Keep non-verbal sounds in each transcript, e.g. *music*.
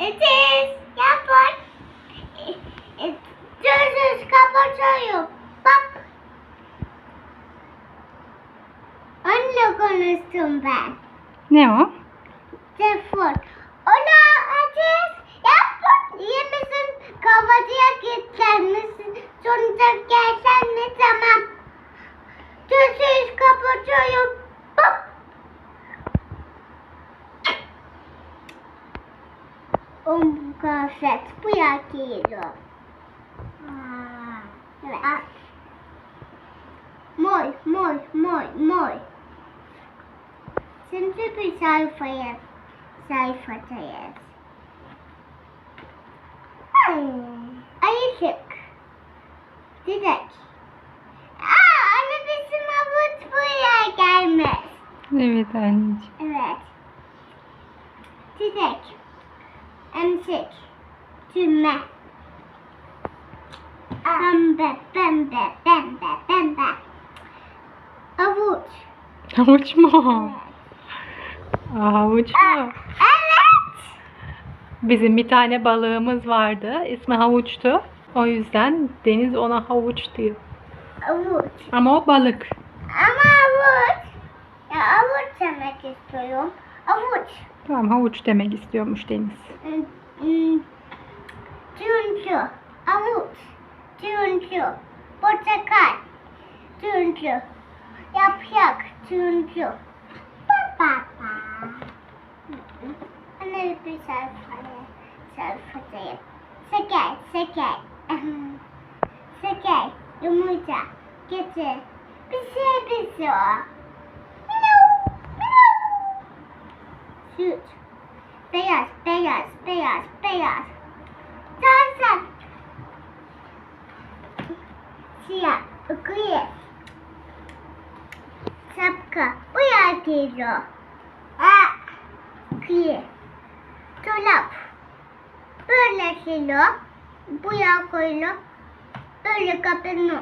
It is. Yapın. Gözünüz kapatıyorum. Bak. Onunla konuştum ben. Ne o? Telefon. Ona ateş yapın. İyi misin? Kahvaltıya gitmişsin. Sonra gelsen ne zaman? Gözünüz kapatıyorum. Bak. Um, gafet. Bu yakıyor. Evet. Moy, moy, moy, moy. Şimdi bir sayfaya, sayfadayız. Ayışık. Didek. Aa, anne bizim havuç buraya gelmez. Evet anneciğim. Evet. Didek. Emsik. Tümme. Pembe, pembe, pembe, pembe. Havuç. Havuç mu? Havuç mu? Evet. Bizim bir tane balığımız vardı. İsmi havuçtu. O yüzden Deniz ona havuç diyor. Havuç. Ama o balık. Ama havuç. Ya havuç demek istiyorum. Havuç. Tamam havuç demek istiyormuş Deniz. Hmm, ciągnął. Poczekaj. Ciągnął. yap, jak ciągnął. Papa. Ona lubi salfę. Salfę to jest. You move *laughs* that. Get it. Pisy, pisy. Miau. Miau. Shoot. Bears, bears, bears, bears. Sen sen. Siyah. Şapka. Bu yer geliyor. Aa, gri. Dolap. Böyle geliyor. Bu yer koyuyor. Böyle kapanıyor.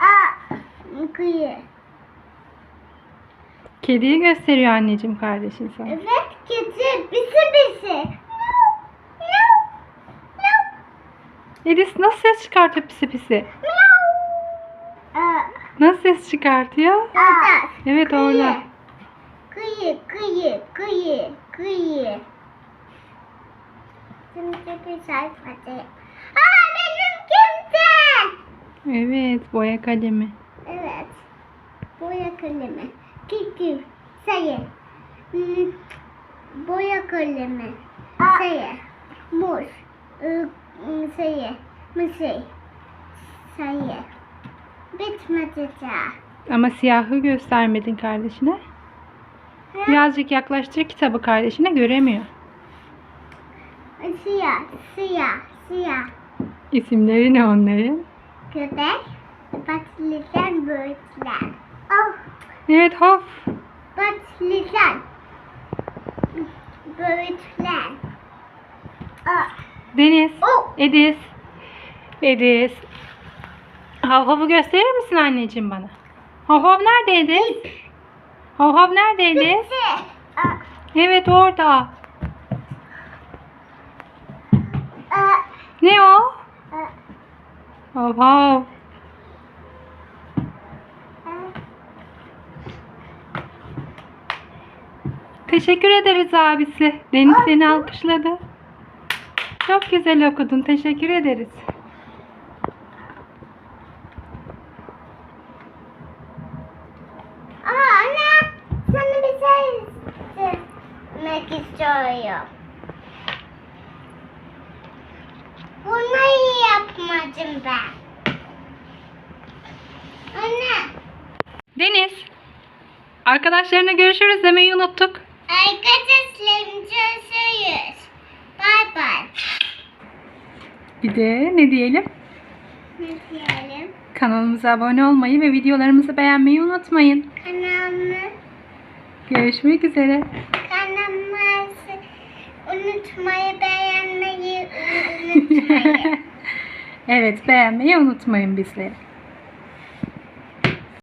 Aa, gri. Kediyi gösteriyor anneciğim kardeşin sana. Evet, kedi bisi bisi. Miau, miau, miau. Edis nasıl ses çıkartıyor pisi pisi? Aa, Nasıl ses çıkartıyor? Orada. Evet orada. Kıyı, kıyı, kıyı, kıyı. Şimdi bir sayfada. Aa benim kimse. Evet boya kalemi. Evet. Boya kalemi. Kikir. Sayı. Hmm, Boya kalemi. Sayı. Muz. Sayı. Mısır. Sayı. Bitmedi daha. Ama siyahı göstermedin kardeşine. Birazcık yaklaştır kitabı kardeşine göremiyor. Siyah, siyah, siyah. İsimleri ne onların? Köpek, patlıcan, böğürtlen. Oh, Evet Hof. patlıcan. Böğürtlen. Ah, Deniz. oh, Edis. Edis. Hav gösterir misin anneciğim bana? Hav hav nerede Edis? Hav hav nerede Edis? bitti. Ah, Evet orada. Ne o? Hav hav. Teşekkür ederiz abisi. Deniz seni alkışladı. Çok güzel okudun. Teşekkür ederiz. Ama anne, sana bir şey demek istiyorum. Bunu iyi yapmadım ben. Anne. Deniz. Arkadaşlarına görüşürüz demeyi unuttuk. Arkadaşlarım görüşürüz. Bay bay. Bir de ne diyelim? Ne diyelim? Kanalımıza abone olmayı ve videolarımızı beğenmeyi unutmayın. Kanalımı, Görüşmek üzere. Unutmayı, beğenmeyi *laughs* unutmayın. evet beğenmeyi unutmayın bizleri.